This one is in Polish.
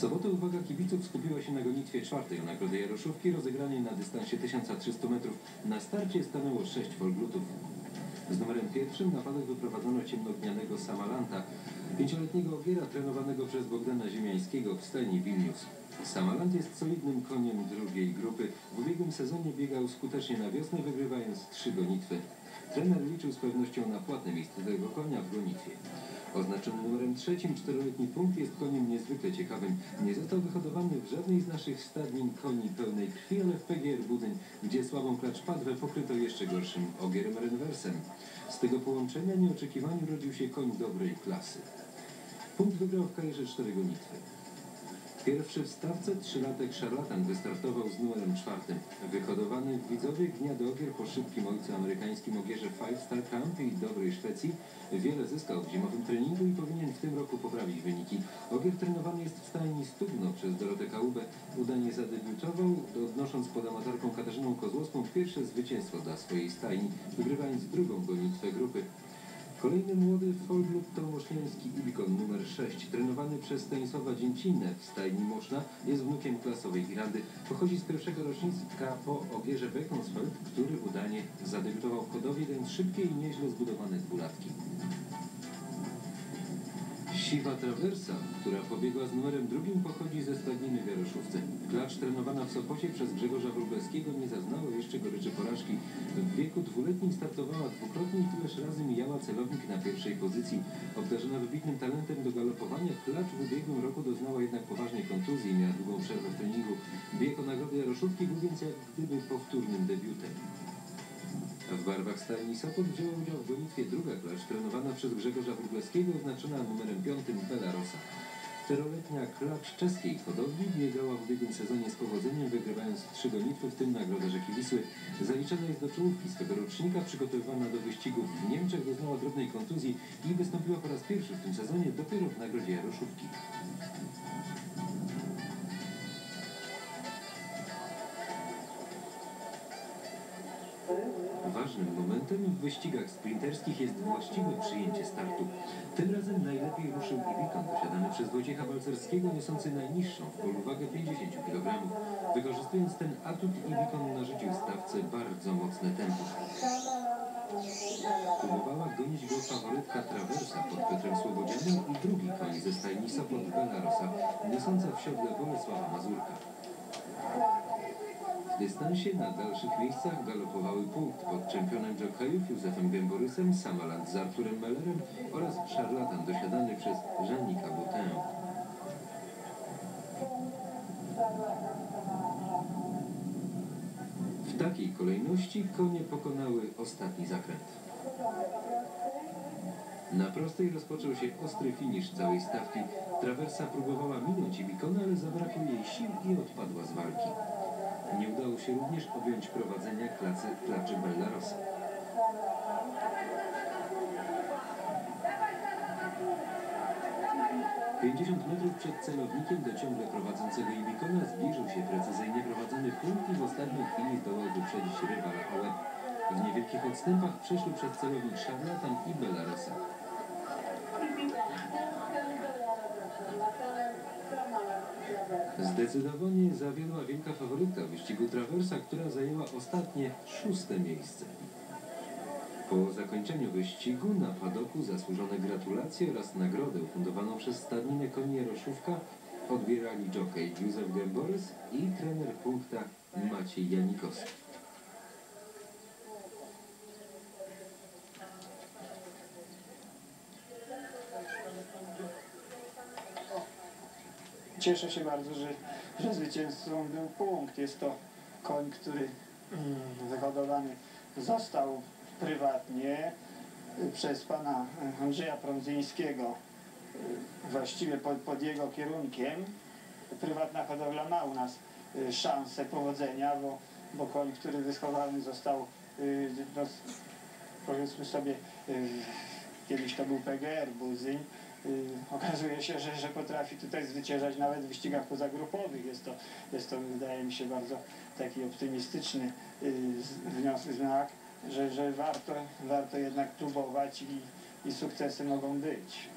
sobotę uwaga kibiców skupiła się na gonitwie czwartej o nagrodę Jaroszówki rozegranej na dystansie 1300 metrów. Na starcie stanęło sześć folglutów. Z numerem pierwszym na padok wyprowadzono ciemnognianego Samalanta, pięcioletniego ogiera trenowanego przez Bogdana Ziemiańskiego w stajni Wilnius. Samalant jest solidnym koniem drugiej grupy. W ubiegłym sezonie biegał skutecznie na wiosnę, wygrywając trzy gonitwy. Trener liczył z pewnością na płatne miejsce tego konia. Oznaczony numerem trzecim, czteroletni punkt jest koniem niezwykle ciekawym. Nie został wyhodowany w żadnej z naszych stadnin koni pełnej krwi, ale w PGR Budyń, gdzie słabą klacz padwę pokryto jeszcze gorszym ogierem renwersem. Z tego połączenia nieoczekiwanie urodził się koń dobrej klasy. Punkt wygrał w karierze cztery gonitwy. Pierwszy w stawce trzylatek szarlatan wystartował z numerem czwartym. Wyhodowany w Widzowie gniady ogier po szybkim ojcu amerykańskim ogierze Five Star Camp i dobrej Szwecji wiele zyskał w zimowym treningu i powinien w tym roku poprawić wyniki. Ogier trenowany jest w stajni Stugno przez Dorotę Kaubę. Udanie zadebiutował, odnosząc pod amatorką Katarzyną Kozłowską pierwsze zwycięstwo dla swojej stajni, wygrywając drugą gonitwę grupy. Kolejny młody folglut to moszniański Ibikon numer 6. Trenowany przez Stanisława Dzięcinę w stajni Moszna jest wnukiem klasowej Irandy. Pochodzi z pierwszego rocznictwa po Ogierze Beaconsfeld, który udanie zadebiutował w Chodowie, dając szybkie i nieźle zbudowane dwulatki. Siwa Trawersa, która pobiegła z numerem drugim, pochodzi ze stadniny w Jaroszówce. Klacz trenowana w Sopocie przez Grzegorza Wróblewskiego nie zaznała jeszcze goryczy porażki. W wieku dwuletnim startowała dwukrotnie i tyleż razy mijała celownik na pierwszej pozycji. Obdarzona wybitnym talentem do galopowania, klacz w ubiegłym roku doznała jednak poważnej kontuzji i miała długą przerwę w treningu. Bieg o nagrodę Jaroszówki był więc jak gdyby powtórnym debiutem. W barwach stajni Sopot wzięła udział w gonitwie druga klacz, trenowana przez Grzegorza Wróblewskiego, oznaczona numerem piątym Belarosa. Czteroletnia klacz czeskiej hodowli biegała w ubiegłym sezonie z powodzeniem, wygrywając trzy gonitwy, w tym nagrodę Rzeki Wisły. Zaliczana jest do czołówki swego rocznika, przygotowywana do wyścigów w Niemczech, doznała drobnej kontuzji i wystąpiła po raz pierwszy w tym sezonie dopiero w nagrodzie Jaroszówki. Ważnym momentem w wyścigach sprinterskich jest właściwe przyjęcie startu. Tym razem najlepiej ruszył Ibikon, posiadany przez Wojciecha Balcerskiego, niosący najniższą w polu wagę 50 kg. Wykorzystując ten atut, Ibikon narzucił stawce bardzo mocne tempo. Próbowała gonić go faworytka Traversa pod Piotrem Słobodzianem i drugi koń ze stajni Sopot Belarosa, niosąca w siodle Bolesława Mazurka. Dystansie na dalszych miejscach galopowały punkt pod czempionem jokejów Józefem Gęborysem, Samaland z Arturem Mellerem oraz szarlatan dosiadany przez Żanika Butę. W takiej kolejności konie pokonały ostatni zakręt. Na prostej rozpoczął się ostry finisz całej stawki. Trawersa próbowała minąć Ibikona, ale zabrakło jej sił i odpadła z walki. Nie udało się również objąć prowadzenia klacy, klaczy Bellarosa. Pięćdziesiąt metrów przed celownikiem do ciągle prowadzącego Ibikona zbliżył się precyzyjnie prowadzony punkt i w ostatniej chwili zdołał wyprzedzić rywala o. W niewielkich odstępach przeszli przez celownik Szarlatan i Bellarosa. Zdecydowanie zawiodła wielka faworytka wyścigu Traversa, która zajęła ostatnie szóste miejsce. Po zakończeniu wyścigu na padoku zasłużone gratulacje oraz nagrodę ufundowaną przez stadninę koni Jaroszówka odbierali jockey Józef Gęborys i trener punkta Maciej Janikowski. Cieszę się bardzo, że, że zwycięzcą był punkt. Jest to koń, który mm, wyhodowany został prywatnie y, przez pana Andrzeja Prądzyńskiego y, właściwie pod, pod jego kierunkiem. Prywatna hodowla ma u nas y, szansę powodzenia, bo, bo koń, który wychowany został no, powiedzmy sobie kiedyś to był PGR Buzyń, okazuje się, że, że potrafi tutaj zwyciężać nawet w wyścigach pozagrupowych. Jest to, jest to wydaje mi się bardzo taki optymistyczny y, wniosek, znak, że, że warto, warto jednak próbować i, i sukcesy mogą być.